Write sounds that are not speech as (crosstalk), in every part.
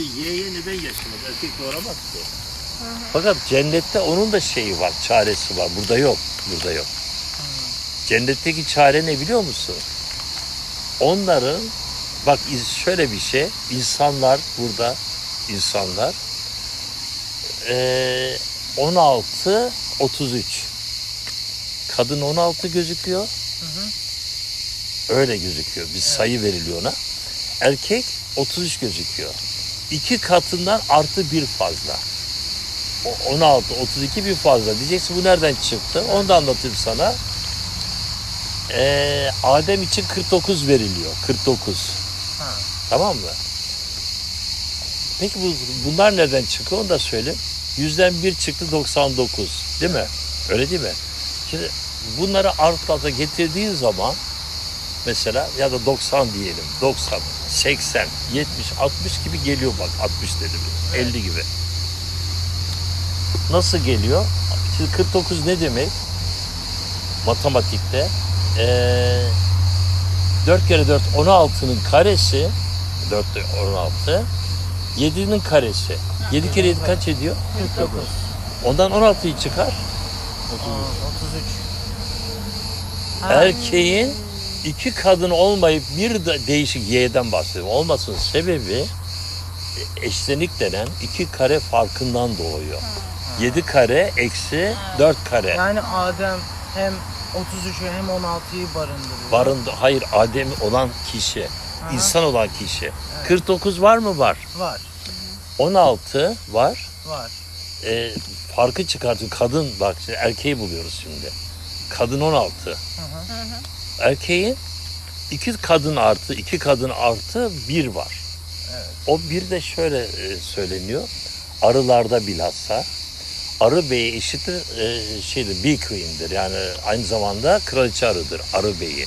Y'ye neden yaşamaz? Erkek doğuramaz ki. Fakat cennette onun da şeyi var, çaresi var. Burada yok, burada yok. Cennetteki çare ne biliyor musun? Onların, bak şöyle bir şey, insanlar burada, insanlar eee 16, 33. Kadın 16 gözüküyor. Öyle gözüküyor. Bir sayı veriliyor ona. Erkek 33 gözüküyor. İki katından artı bir fazla. O 16, 32 bir fazla. Diyeceksin bu nereden çıktı? Onu da anlatayım sana. Ee, Adem için 49 veriliyor. 49. Ha. Tamam mı? Peki bu, bunlar nereden çıkıyor onu da söyle. Yüzden bir çıktı 99. Değil mi? Öyle değil mi? Şimdi bunları art alta getirdiğin zaman mesela ya da 90 diyelim 90 80 70 60 gibi geliyor bak 60 dedim. 50 gibi. Nasıl geliyor? Şimdi 49 ne demek? Matematikte. Ee, 4 kere 4 16'nın karesi 4 de 16 7'nin karesi. 7 kere 7 kaç ediyor? 49. ondan 16'yı çıkar. Aa, 33. Ha, erkeğin iki kadın olmayıp bir de değişik Y'den bahsediyorum. Olmasının sebebi eşlenik denen iki kare farkından doğuyor. Yedi kare eksi dört kare. Yani Adem hem 33'ü hem 16'yı barındırıyor. Barındı. Hayır Adem olan kişi. insan olan kişi. 49 var mı? Var. Var. 16 var. Var. E, farkı çıkartıyor. Kadın bak şimdi erkeği buluyoruz şimdi. Kadın 16. Hı hı. Erkeğin iki kadın artı iki kadın artı bir var. Evet. O bir de şöyle e, söyleniyor. Arılarda bilhassa arı beyi eşittir e, şeydir bee queen'dir. Yani aynı zamanda kraliçe arıdır arı beyi.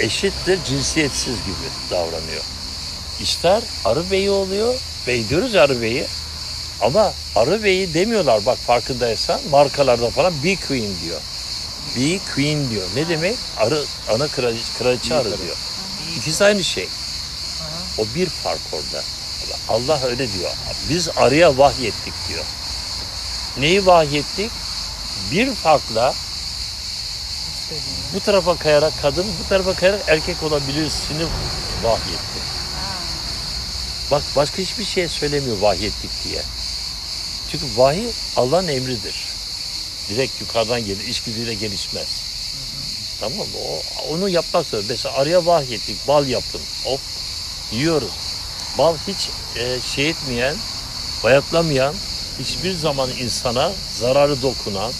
Eşittir cinsiyetsiz gibi davranıyor. İster arı beyi oluyor. Bey diyoruz ya arı beyi. Ama arı beyi demiyorlar bak farkındaysan markalarda falan bee queen diyor. Bee queen diyor. Ne demek? Arı ana kraliçe, kraliçe arı diyor. İkisi aynı şey. O bir fark orada. Allah öyle diyor. Biz arıya vahyettik diyor. Neyi vahyettik? Bir farkla bu tarafa kayarak kadın, bu tarafa kayarak erkek olabilirsini vahyetti. Bak başka hiçbir şey söylemiyor vahyettik diye. Çünkü vahiy Allah'ın emridir. Direkt yukarıdan gelir, içgüdüyle gelişmez. Tamam mı? O, onu yapmak zorunda. Mesela arıya vahyettik, bal yapın. Hop, yiyoruz. Bal hiç e, şey etmeyen, bayatlamayan, hiçbir zaman insana zararı dokunan,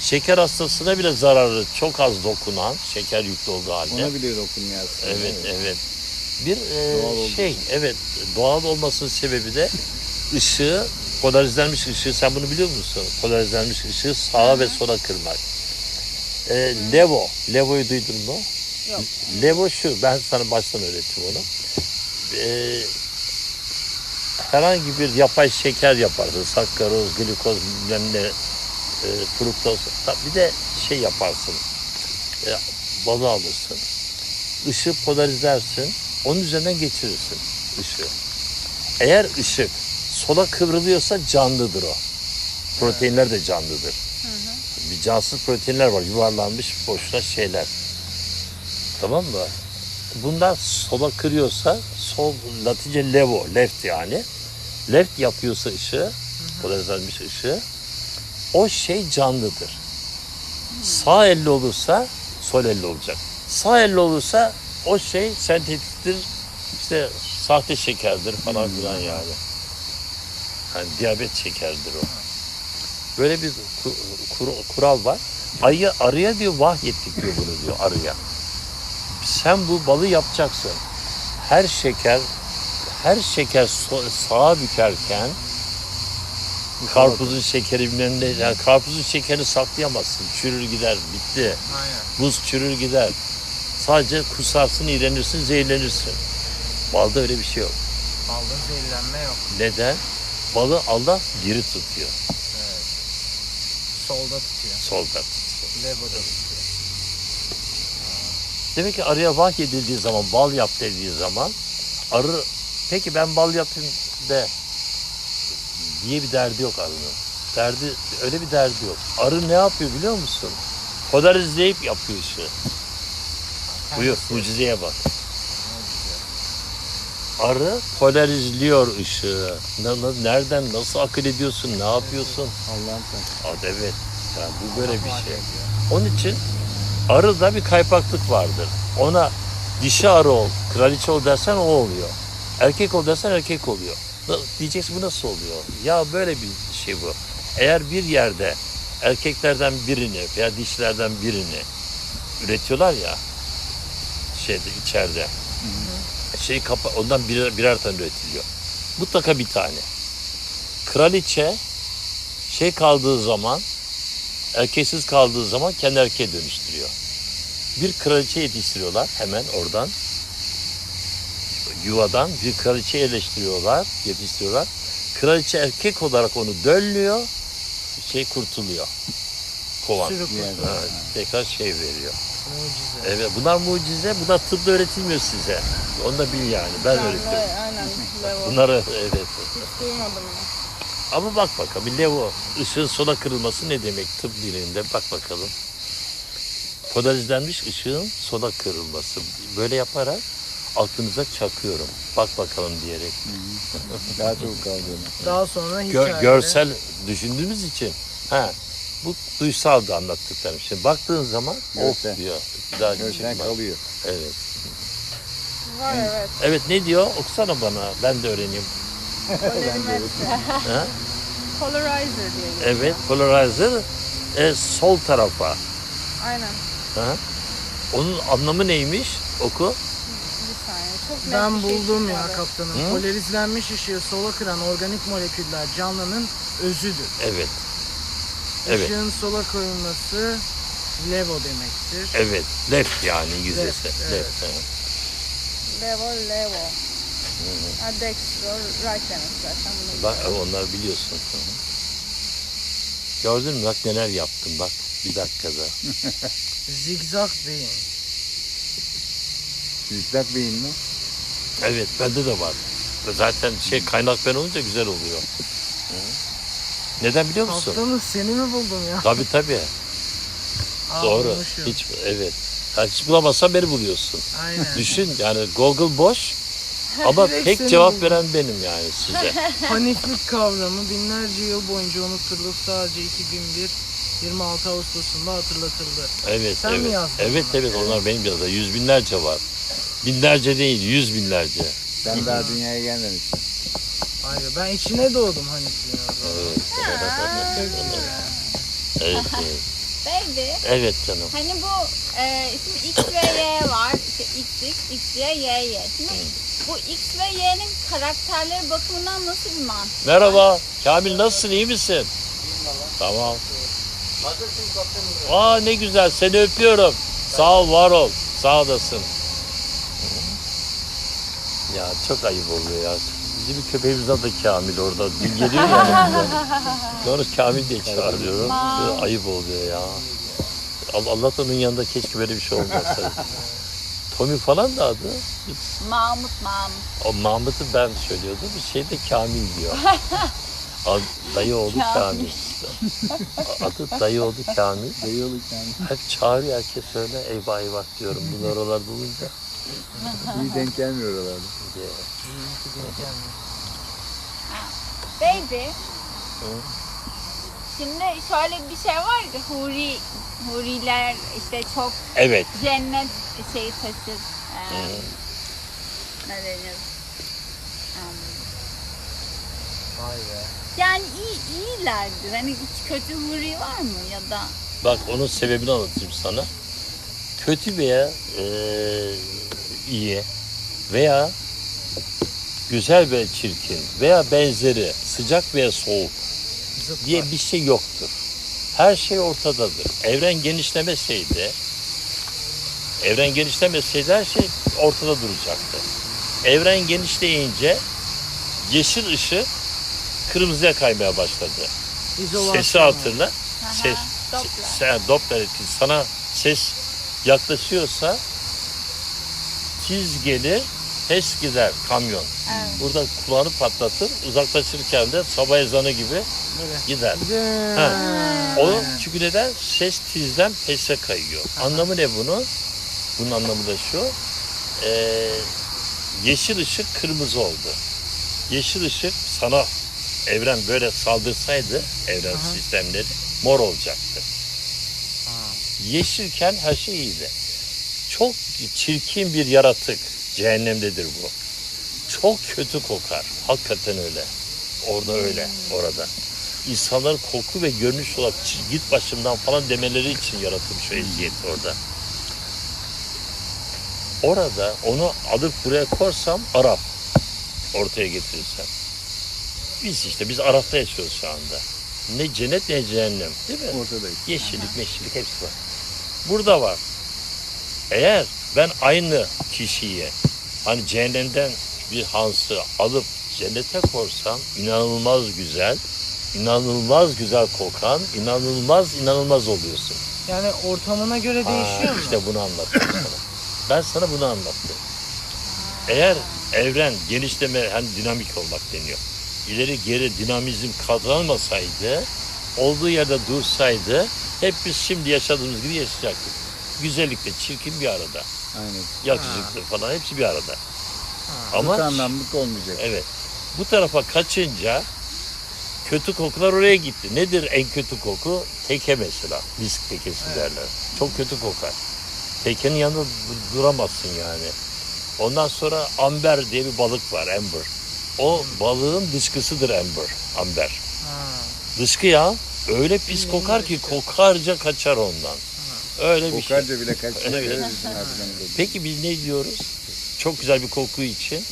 şeker hastasına bile zararı çok az dokunan, şeker yüklü olduğu halde. Ona bile dokunmuyor aslında. Evet, evet. Bir e, Doğal şey, evet, doğal olmasının sebebi de ışığı, polarizlenmiş ışığı, sen bunu biliyor musun? Polarizlenmiş ışığı sağa ve sola kırmak. E, levo, levo'yu duydun mu? Yok. Levo şu, ben sana baştan öğrettim onu. E, herhangi bir yapay şeker yaparsın, sakkaroz, glikoz, bilmem ne, e, fruktoz. Bir de şey yaparsın, e, balı alırsın ışığı polarizlersin, onun üzerinden geçirirsin ışığı. Eğer ışık sola kıvrılıyorsa canlıdır o. Proteinler de canlıdır. Bir cansız proteinler var, yuvarlanmış boşuna şeyler. Tamam mı? Bunlar sola kırıyorsa, sol latince levo, left yani. Left yapıyorsa ışığı, polarizlenmiş ışığı, o şey canlıdır. Sağ elli olursa sol elli olacak. Sağ elli olursa o şey sentetiktir, işte sahte şekerdir falan filan yani. Hani diyabet şekerdir o. Böyle bir ku- kur- kural var. Ayı arıya diyor vahyettik diyor bunu diyor arıya. Sen bu balı yapacaksın. Her şeker her şeker sağa bükerken karpuzun şekeri bilmem yani karpuzun şekerini saklayamazsın. Çürür gider bitti. Aynen. Buz çürür gider. Sadece kusarsın, iğrenirsin, zehirlenirsin. Balda öyle bir şey yok. Balda zehirlenme yok. Neden? Balı Allah diri tutuyor. Solda tutuyor. Solda tutuyor. Levo'da tutuyor. Demek ki arıya vahyedildiği zaman, bal yap dediği zaman arı Peki ben bal yapayım de diye bir derdi yok arının. Derdi öyle bir derdi yok. Arı ne yapıyor biliyor musun? Kodar izleyip yapıyor işi. Buyur mucizeye bak. Arı polarizliyor ışığı. Nereden, nasıl akıl ediyorsun, ne yapıyorsun? Allah'ım sen. Evet, yani bu böyle bir şey. Onun için arıda bir kaypaklık vardır. Ona dişi arı ol, kraliçe ol dersen o oluyor. Erkek ol dersen erkek oluyor. Diyeceksin bu nasıl oluyor? Ya böyle bir şey bu. Eğer bir yerde erkeklerden birini veya dişilerden birini üretiyorlar ya şeyde içeride şey kapa ondan birer, birer tane üretiliyor. Mutlaka bir tane. Kraliçe şey kaldığı zaman erkeksiz kaldığı zaman kendi erkeğe dönüştürüyor. Bir kraliçe yetiştiriyorlar hemen oradan. Yuvadan bir kraliçe yerleştiriyorlar, yetiştiriyorlar. Kraliçe erkek olarak onu döllüyor, şey kurtuluyor. Kovan. Yani. Ha, tekrar şey veriyor. Mucize. Evet, bunlar mucize, bunlar tıpta öğretilmiyor size. Onu da bil yani, ben Ben öğretiyorum. aynen level. Bunları evet. Hiç duymadım bunu. Ama bak bakalım levo. Işığın sola kırılması ne demek tıp biliminde bak bakalım. Polarizlenmiş ışığın sola kırılması. Böyle yaparak aklınıza çakıyorum. Bak bakalım diyerek. Daha çok kaldığını. Daha sonra Gö- hikayede görsel düşündüğümüz için. Ha, bu duysal da anlattıklarım. Şimdi baktığın zaman of Görsel. diyor. Daha Gözden çıkmaz. kalıyor. Evet. Var evet. Evet ne diyor? Okusana bana. Ben de öğreneyim. (laughs) Polarimetre. Ha? Polarizer diye. geçiyor. Evet. Polarizer e, sol tarafa. Aynen. Ha? Onun anlamı neymiş? Oku. Bir saniye. Çok net ben bir şey buldum ya çıkmadı. kaptanım. Hı? Polarizlenmiş ışığı sola kıran organik moleküller canlının özüdür. Evet. Evet. Işığın sola koyulması levo demektir. Evet. Left yani İngilizcesi. Left, Left. evet. evet. Level level. Ha, dextro right demek zaten bunu. Bak onlar biliyorsun. Hı hı. Gördün mü bak neler yaptım bak bir dakikada. (laughs) Zigzag beyin. Zikzak beyin mi? Evet bende de var. Zaten şey kaynak ben olunca güzel oluyor. Hı. Neden biliyor musun? Kaptanım seni mi buldum ya? Tabii tabii. Aa, Doğru. bulmuşum. Hiç evet. Yani hiç bulamazsan beni buluyorsun. Aynen. (laughs) Düşün yani Google boş (laughs) ama Direkt pek seni cevap buldum. veren benim yani size. (laughs) Paniklik kavramı binlerce yıl boyunca unutulduğu sadece 2001 26 Ağustos'unda hatırlatıldı. Evet, Sen mi evet. yazdın Evet, bunu? evet. Onlar benim yazda. Yüz binlerce var. Binlerce değil, yüz binlerce. Sen daha dünyaya gelmemişsin. Hayır ben içine doğdum. Evet. evet, (laughs) evet. Baby. Evet canım. Hani bu e, şimdi X ve Y var. İşte X, X, X, Y, Y, Y. Şimdi bu X ve Y'nin karakterleri bakımından nasıl bir mantık? Merhaba. Kamil nasılsın? iyi misin? Tamam. Aa ne güzel. Seni öpüyorum. Sağ ol, var ol. Sağ olasın. Ya çok ayıp oluyor ya. Bizim köpeğimiz adı Kamil orada. Dün geliyor yanımıza. (laughs) Sonra Kamil diye çağırıyorum. Ayıp oluyor ya. Allah Allah'tan onun yanında keşke böyle bir şey olmasaydı. Tommy falan da adı. Mahmut Mahmut. O Mahmut'u ben söylüyordum. Bir şey de Kamil diyor. (laughs) Ad- Dayı oğlu Kamil. Adı dayı oğlu Kamil. Dayıoğlu yani. Hep çağırıyor herkes öyle. Eyvah eyvah diyorum. Bunu oralarda bulunca. İyi denk gelmiyor oralarda. Baby. Şimdi şöyle bir şey var ki Huri Huriler işte çok Evet. cennet şeyi taşır. Ee, ne denir? Um, Vay be. yani iyi iyilerdir. Hani hiç kötü huri var mı ya da? Bak onun sebebini anlatayım sana. Kötü veya eee, iyi veya güzel ve çirkin veya benzeri sıcak veya soğuk diye bir şey yoktur. Her şey ortadadır. Evren genişlemeseydi, evren genişlemeseydi her şey ortada duracaktı. Evren genişleyince yeşil ışık kırmızıya kaymaya başladı. İzolasyon Sesi hatırla. Ses, Doppler. sen Doppler etkisi. Sana ses yaklaşıyorsa tiz gelir, ses gider kamyon. Evet. Burada kulağını patlatır. Uzaklaşırken de sabah ezanı gibi Böyle. gider. Ha. O çünkü neden? Ses tizden pese kayıyor. Anlamı ne bunun? Bunun anlamı da şu. Ee, yeşil ışık kırmızı oldu. Yeşil ışık sana evren böyle saldırsaydı evren Aha. sistemleri mor olacaktı. Yeşilken her şey iyiydi. Çok çirkin bir yaratık. Cehennemdedir bu. Çok kötü kokar. Hakikaten öyle. Orada öyle. Orada. İnsanların koku ve görünüş olarak "Çi- git başımdan falan demeleri için yaratılmış o eziyet orada. Orada onu alıp buraya korsam Arap ortaya getirirsem. Biz işte biz Arap'ta yaşıyoruz şu anda. Ne cennet ne cehennem değil mi? Ortadayız. Yeşillik, meşillik hepsi var. Burada var. Eğer ben aynı kişiyi hani cehennemden bir hansı alıp cennete korsam inanılmaz güzel, inanılmaz güzel kokan, inanılmaz inanılmaz oluyorsun. Yani ortamına göre değişiyor Aa, mu? İşte bunu anlattım sana. Ben sana bunu anlattım. Eğer evren genişleme hani dinamik olmak deniyor. İleri geri dinamizm kazanmasaydı, olduğu yerde dursaydı hep biz şimdi yaşadığımız gibi yaşayacaktık. Güzellikle çirkin bir arada. Aynen. Yakışıklı falan hepsi bir arada. Ha. Ama Ama anlamlık olmayacak. evet. Bu tarafa kaçınca kötü kokular oraya gitti. Nedir en kötü koku? Teke mesela. Disk tekesi derler. Çok kötü kokar. Tekenin yanında du- duramazsın yani. Ondan sonra amber diye bir balık var, amber. O balığın dışkısıdır amber, amber. Ha. Dışkı ya öyle pis kokar ki kokarca kaçar ondan. Öyle bir şey. Kokarca bile (laughs) bizim harbiden. Peki biz ne diyoruz? Çok güzel bir koku için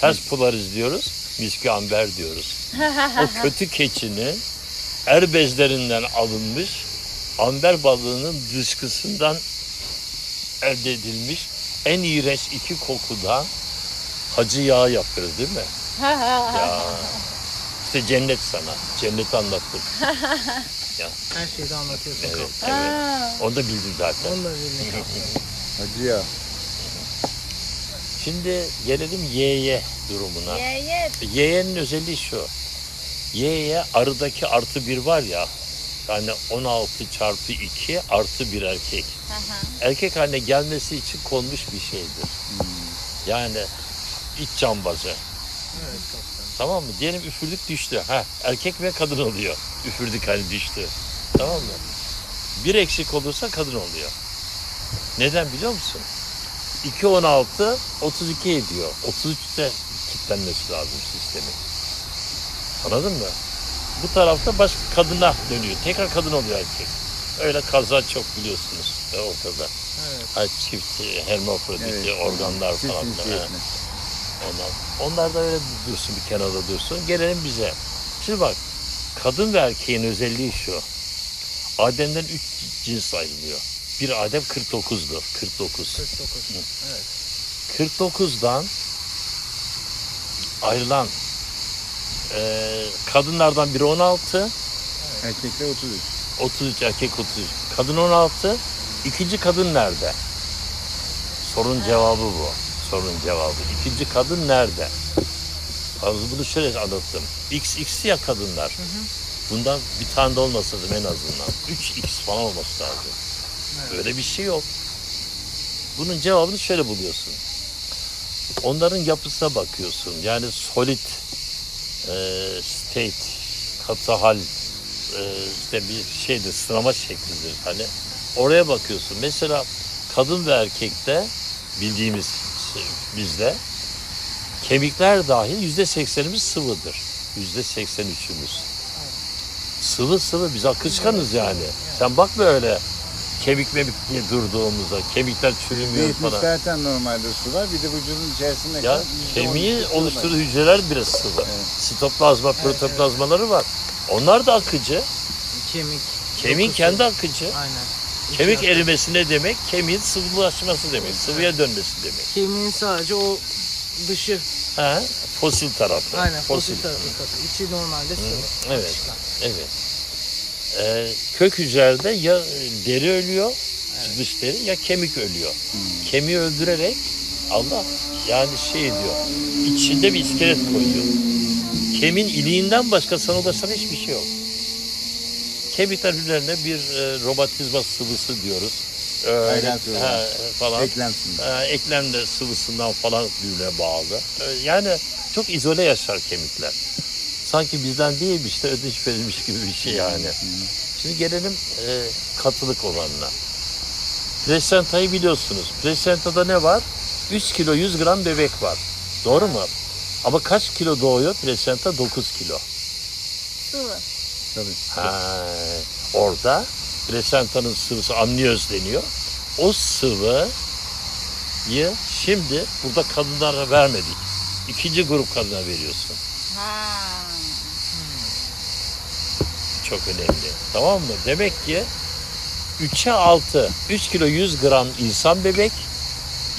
ters polarız diyoruz. Miski amber diyoruz. (laughs) o kötü keçinin er bezlerinden alınmış amber balığının dışkısından elde edilmiş en iğrenç iki kokudan hacı yağı yapıyoruz değil mi? ya işte cennet sana. Cenneti anlattık. (laughs) Her şeyi de anlatıyorsun. Evet, Evet. Onu da bildim zaten. Onu da bilmek Hacı ya. Şimdi gelelim Y'ye durumuna. Ye ye. Y'nin özelliği şu. Y'ye arıdaki artı bir var ya. Yani 16 çarpı 2 artı bir erkek. Hı hı. Erkek haline gelmesi için konmuş bir şeydir. Yani iç cambazı. Evet. Tamam mı? Diyelim üfürdük düştü. Ha, erkek ve kadın oluyor. Üfürdük hani düştü. Tamam mı? Bir eksik olursa kadın oluyor. Neden biliyor musun? 2 16 32 ediyor. 33'te kilitlenmesi lazım sistemin. Anladın mı? Bu tarafta başka kadına dönüyor. Tekrar kadın oluyor erkek. Öyle kaza çok biliyorsunuz e, ortada. Evet. Ha, çift e, hermafrodit Evet. organlar Çift falan. cinsiyetli. Onlar, onlar da öyle dursun bir kenarda dursun. Gelelim bize. Şimdi bak kadın ve erkeğin özelliği şu. Adem'den üç cins ayrılıyor. Bir Adem 49'du. 49. 49. Evet. 49'dan ayrılan eee, kadınlardan biri 16, Erkekler 33. 33 erkek 33. Kadın 16. İkinci kadın nerede? Sorun cevabı bu. Sorun cevabı. İkinci kadın nerede? Az bunu şöyle anlattım. XX ya kadınlar. Bundan bir tane de olması lazım en azından. 3X falan olması lazım. Evet. Öyle bir şey yok. Bunun cevabını şöyle buluyorsun. Onların yapısına bakıyorsun. Yani solid e, state, katı hal e, işte bir şeydir, sınama şeklidir. Hani oraya bakıyorsun. Mesela kadın ve erkekte bildiğimiz bizde kemikler dahil yüzde seksenimiz sıvıdır. Yüzde seksen üçümüz. Sıvı sıvı biz akışkanız yani. Sen bakma öyle kemik memik diye durduğumuza. Kemikler çürümüyor Yetmiş falan. zaten normalde su var. Bir de vücudun içerisinde Ya kemiği oluşturduğu hücreler bile sıvı. Evet. Sitoplazma, protoplazmaları var. Onlar da akıcı. Kemik. Kemiğin dokusu. kendi akıcı. Aynen. Kemik erimesi ne demek? Kemiğin sıvılaşması demek. Sıvıya dönmesi demek. Kemiğin sadece o dışı. Ha? Fosil tarafı. Aynen fosil tarafı katı. İçi normalde sıvı. evet. Akışkan. Evet. Ee, kök hücrelerde ya deri ölüyor, dış deri ya kemik ölüyor. Kemiği öldürerek Allah Yani şey diyor. içinde bir iskelet koyuyor. Kemin iliğinden başka sana ulaşan hiçbir şey yok. Kemikler üzerine bir e, romatizma sıvısı diyoruz. Öyle, Aynen sıvı. ha, falan. Eklensin. Ee, eklemle sıvısından falan birbirine bağlı. Ee, Yani çok izole yaşar kemikler. Sanki bizden değilmiş de ödünç verilmiş gibi bir şey yani. Şimdi gelelim e, katılık olanına. Plasentayı biliyorsunuz. Plasentada ne var? 3 kilo 100 gram bebek var. Doğru mu? Ama kaç kilo doğuyor? Plasenta 9 kilo. Sıvı. Tabii. Ha, orada plasentanın sıvısı amniyoz deniyor. O sıvıyı şimdi burada kadınlara vermedik. İkinci grup kadına veriyorsun. Ha. Çok önemli. Tamam mı? Demek ki 3'e 6, 3 kilo 100 gram insan bebek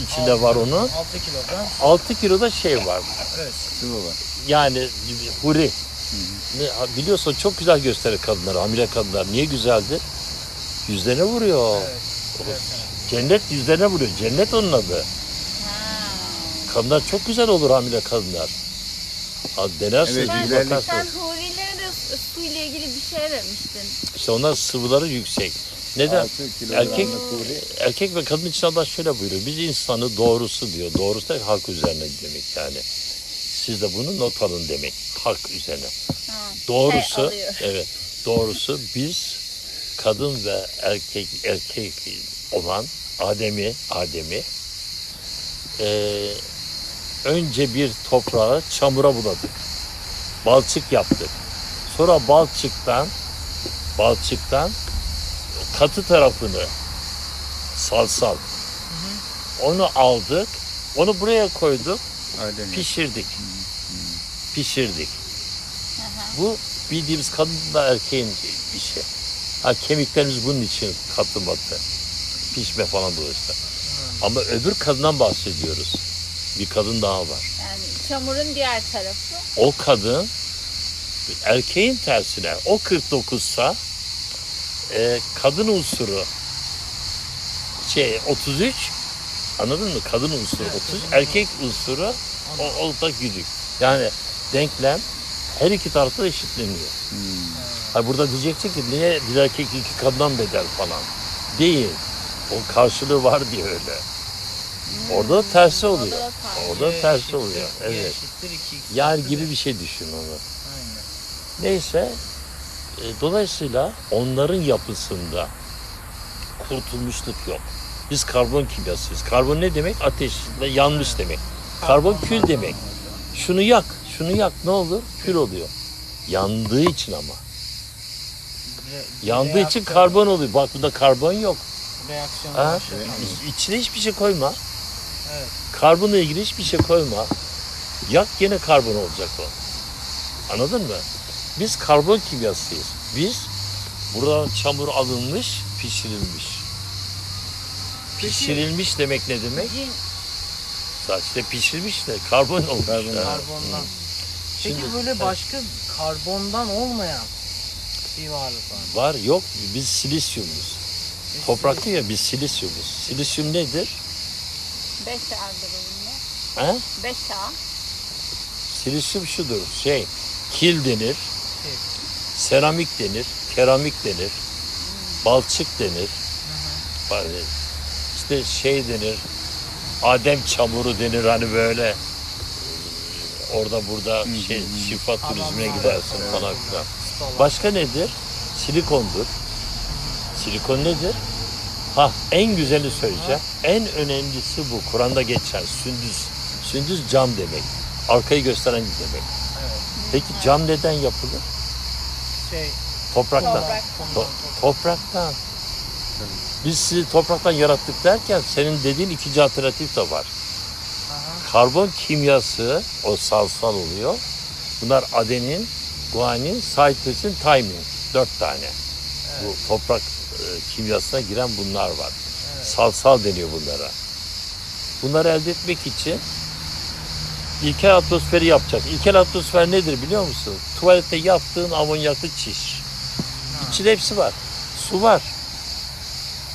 içinde var onun. 6 kilogram. 6 kilo da şey var. Evet. Sıvı var. Yani huri. Ne, biliyorsun çok güzel gösterir kadınlar, hamile kadınlar. Niye güzeldir? Yüzlerine vuruyor. Evet. evet. Cennet yüzlerine vuruyor. Cennet onun adı. Ha. Kadınlar çok güzel olur hamile kadınlar. Ha, denersiniz Evet, Sen, güzellik. sen hurilere de su- suyla ilgili bir şey vermiştin. İşte onlar sıvıları yüksek. Neden? 6 kilogramlık Erkek-. Erkek ve kadın için Allah şöyle buyuruyor. Biz insanı doğrusu diyor. Doğrusu da hak üzerine demek yani. Siz de bunu not alın demek. Hak üzerine. Ha. Doğrusu, Şey evet. Doğrusu biz kadın ve erkek erkek olan Adem'i, Adem'i eee, önce bir toprağı çamura buladık. Balçık yaptık. Sonra balçıktan balçıktan katı tarafını salsal. Onu aldık. Onu buraya koyduk. Adem. Pişirdik. Pişirdik. Bu bildiğimiz kadınla erkeğin işi. Ha, kemiklerimiz bunun için katılmadı. Pişme falan dolayısıyla. Ama öbür kadından bahsediyoruz. Bir kadın daha var. Yani çamurun diğer tarafı. O kadın erkeğin tersine o 49 sa e, kadın unsuru şey 33 anladın mı? Kadın unsuru 30, erkek unsuru o, o da güdük. Yani denklem her iki tarafta eşitleniyor. Hmm. Ha burada diyeceksin ki niye bir erkek iki kadından bedel falan. Değil. O karşılığı var diye öyle. Orada da tersi oluyor. Orada da tersi. Orada Bir tersi eşittir, oluyor. Evet. eşittir, iki eşittir gibi bir. bir şey düşün onu. Aynen. Neyse e, dolayısıyla onların yapısında kurtulmuşluk yok. Biz karbon kimyasıyız. Karbon ne demek? Ateş ve yanmış demek. Karbon kül demek. Şunu yak, şunu yak ne olur? Kül oluyor. Yandığı için ama. Re- Yandığı için reaksiyon- karbon oluyor. Bak bunda karbon yok. Reaksiyon Ha? İçine hiçbir şey koyma. Evet. Karbonla ilgili hiçbir şey koyma. Yak gene karbon olacak o. Anladın mı? Biz karbon kimyasıyız. Biz buradan çamur alınmış, pişirilmiş. Pişirilmiş demek ne demek? Cin, Sadece pişirmiş de karbon olmuş. Ha. Karbondan. Peki Şimdi- böyle başka karbondan olmayan bir varlık var. mı? Var yok biz silisyumuz. Toprak diyor ya biz silisyumuz. Silisyum nedir? 5 A'dır bunun. Ha? 5 A. Silisyum şudur şey kil denir, seramik denir, keramik denir, balçık denir. Hani işte şey denir, Adem çamuru denir hani böyle orada burada şey şifa turizmine gidersin evet. falan filan. Başka nedir? Silikondur. Silikon nedir? Ha en güzeli söyleyeceğim. En önemlisi bu. Kur'an'da geçen sündüz. Sündüz cam demek. Arkayı gösteren demek. Evet. Peki cam neden yapılır? Şey, Topraktan. Toprak. To- topraktan. Biz sizi topraktan yarattık derken senin dediğin ikinci alternatif de var. Karbon kimyası o salsal oluyor. Bunlar adenin, guanin, sitosin, timin. Dört tane. Bu toprak e, kimyasına giren bunlar var. Evet. Salsal deniyor bunlara. Bunları elde etmek için ilkel atmosferi yapacak. İlkel atmosfer nedir biliyor musun? Tuvalette yaptığın amonyaklı çiş. İçinde hepsi var. Su var.